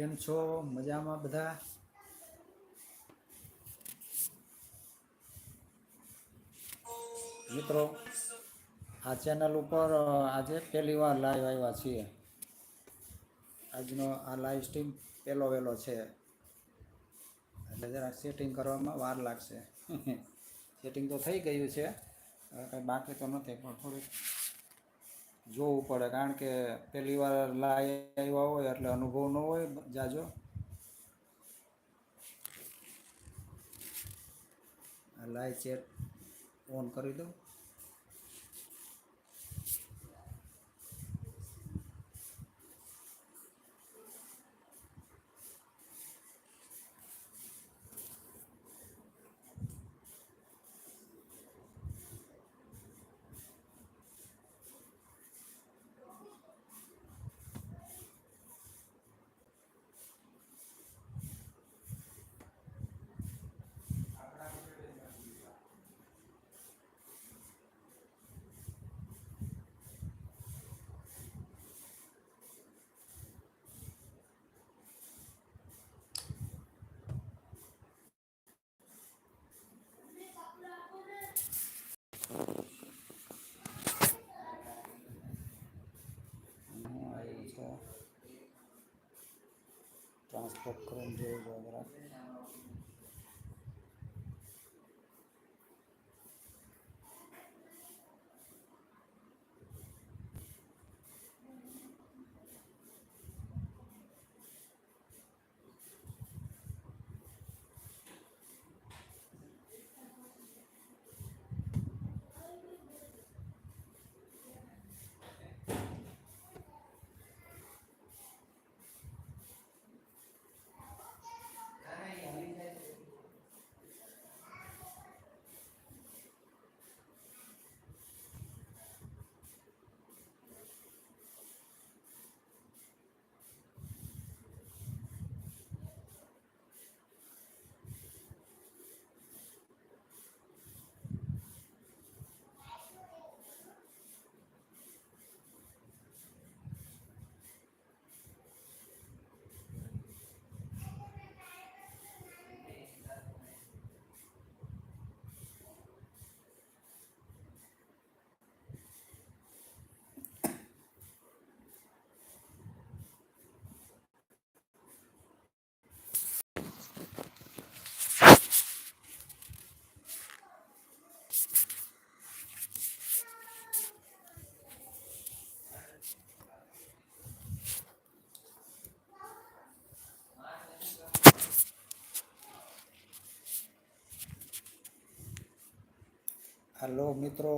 કેમ છો? મજામાં બધા? મિત્રો, આ ચેનલ ઉપર આજે પહેલી વાર લાઈવ આવ્યા છીએ. આજનો આ લાઈવ સ્ટ્રીમ પહેલો વહેલો છે. એટલે જરાક સેટિંગ કરવામાં વાર લાગશે. સેટિંગ તો થઈ ગયું છે. કંઈ બાકી તો નથી, પણ થોડુંક જોવું પડે, કારણ કે પહેલી વાર લાઈ આવ્યા હોય એટલે અનુભવ ન હોય, જાજો. લાઈ ચેટ ઓન કરી દઉં. આવ્યું છે ટ્રાન્સપોર્ટ કરીને જોઈ લો જરાક હલો મિત્રો,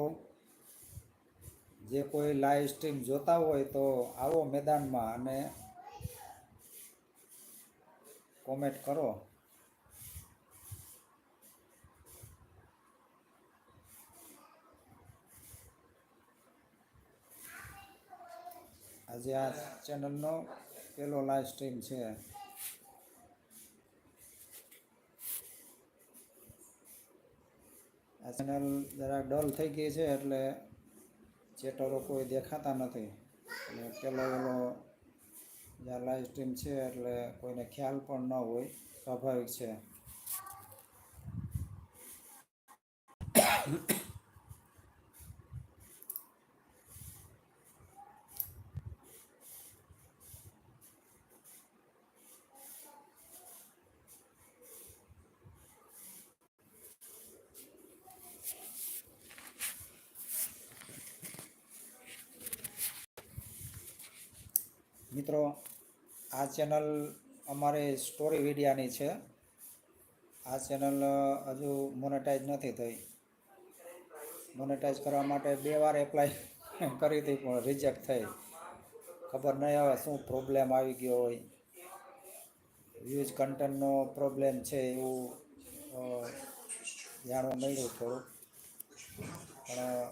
જે કોઈ લાઈવ સ્ટ્રીમ જોતા હોય તો આવો મેદાનમાં અને કોમેન્ટ કરો. આજે આ ચેનલનો પહેલો લાઈવ સ્ટ્રીમ છે. ચેનલ જરા ડલ થઈ ગઈ છે એટલે ચેટરો કોઈ દેખાતા નથી. એટલે પેલો પેલો જ્યાં લાઈવ સ્ટ્રીમ છે એટલે કોઈને ખ્યાલ પણ ન હોય, સ્વાભાવિક છે. મિત્રો, આ ચેનલ અમારે સ્ટોરી વિડિયાની છે. આ ચેનલ હજુ મોનેટાઈઝ નથી થઈ. મોનેટાઈઝ કરવા માટે બે વાર એપ્લાય કરી હતી, પણ રિજેક્ટ થઈ. ખબર નહીં આવે શું પ્રોબ્લેમ આવી ગયો હોય. વ્યૂઝ કન્ટેન્ટનો પ્રોબ્લેમ છે એવું જાણવા મળ્યું થોડું પણ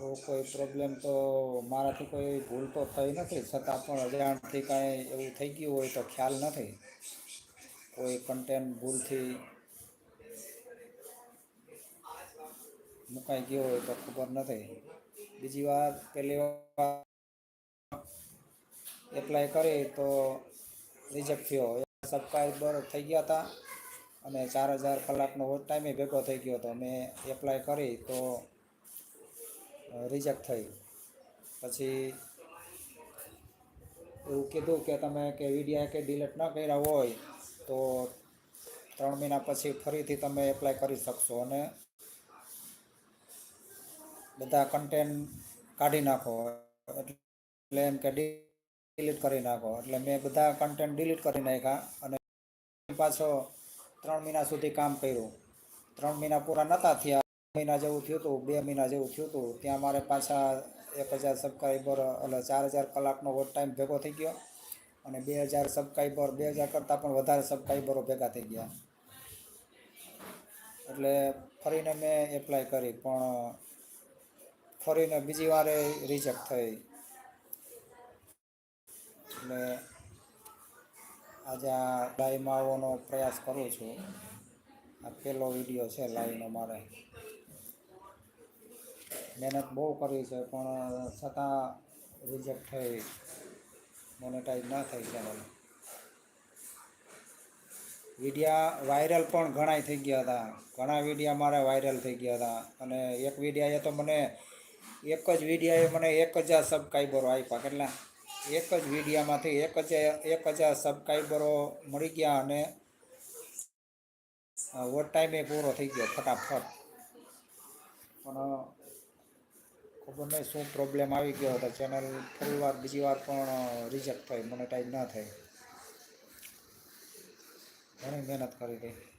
એવો કોઈ પ્રોબ્લેમ તો મારાથી કોઈ ભૂલ તો થઈ નથી. છતાં પણ અજાણથી કાંઈ એવું થઈ ગયું હોય તો ખ્યાલ નથી. કોઈ કન્ટેન્ટ ભૂલથી મુકાઈ ગયો હોય તો ખબર નથી. બીજી વાર પહેલી વાર એપ્લાય કરી તો રિજેક્ટ થયો. સબસ્ક્રાઈબર થઈ ગયા હતા અને ચાર હજાર કલાકનો ટાઈમે ભેગો થઈ ગયો હતો મેં એપ્લાય કરી તો રિજેક્ટ થઈ. પછી એવું કીધું કે તમે કે વિડીયા કે ડિલીટ ન કર્યા હોય તો ત્રણ મહિના પછી ફરીથી તમે એપ્લાય કરી શકશો અને બધા કન્ટેન્ટ કાઢી નાખો. એટલે એમ કે ડિલીટ કરી નાખો. એટલે મેં બધા કન્ટેન્ટ ડિલીટ કરી નાખ્યા અને પાછો ત્રણ મહિના સુધી કામ કર્યું. ત્રણ મહિના પૂરા નહોતા થયા. મહિના જેવું થયું હતું, બે મહિના જેવું થયું હતું, ત્યાં મારે પાછા એક હજાર સબસ્ક્રાઈબર એટલે ચાર હજાર કલાકનો વોટ ટાઈમ ભેગો થઈ ગયો અને બે હજાર સબસ્ક્રાઈબર બે હજાર કરતાં પણ વધારે સબસ્ક્રાઈબરો ભેગા થઈ ગયા. એટલે ફરીને મેં એપ્લાય કરી, પણ ફરીને બીજી વારે રિજેક્ટ થઈ. એટલે આજે આ લાઈવમાં આવવાનો પ્રયાસ કરું છું. આ પહેલો વીડિયો છે લાઈવનો મારે. મહેનત બહુ કરી છે, પણ છતાં રિજેક્ટ થઈ મોનેટાઈઝ ના થઈ ચેનલ વિડીયા વાયરલ પણ ઘણાય થઈ ગયા હતા. ઘણા વિડીયા મારા વાયરલ થઈ ગયા હતા. અને એક વિડીયાએ તો મને, એક જ વિડીયાએ મને એક હજાર સબસ્ક્રાઈબરો આપ્યા કેટલા? એક જ વિડીયામાંથી એક હજાર એક હજાર સબસ્ક્રાઈબરો મળી ગયા અને ઓવર ટાઈમે પૂરો થઈ ગયો, ફટાફટ. પણ ખબર નહીં શું પ્રોબ્લેમ આવી ગયો હતો ચેનલ ફરી વાર બીજી વાર પણ રિજેક્ટ થઈ મને ન ના થઈ ઘણી મહેનત કરી હતી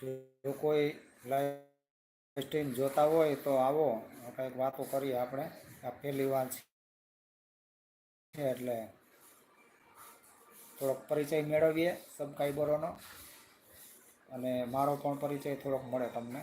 જો કોઈ લાઈવ સ્ટ્રીમ જોતા હોય તો આવો. કંઈક વાતો કરીએ આપણે. આ પહેલી વાર છે એટલે થોડોક પરિચય મેળવીએ સબકાઈબરોનો અને મારો પણ પરિચય થોડોક મળે તમને.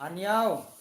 安尼奥。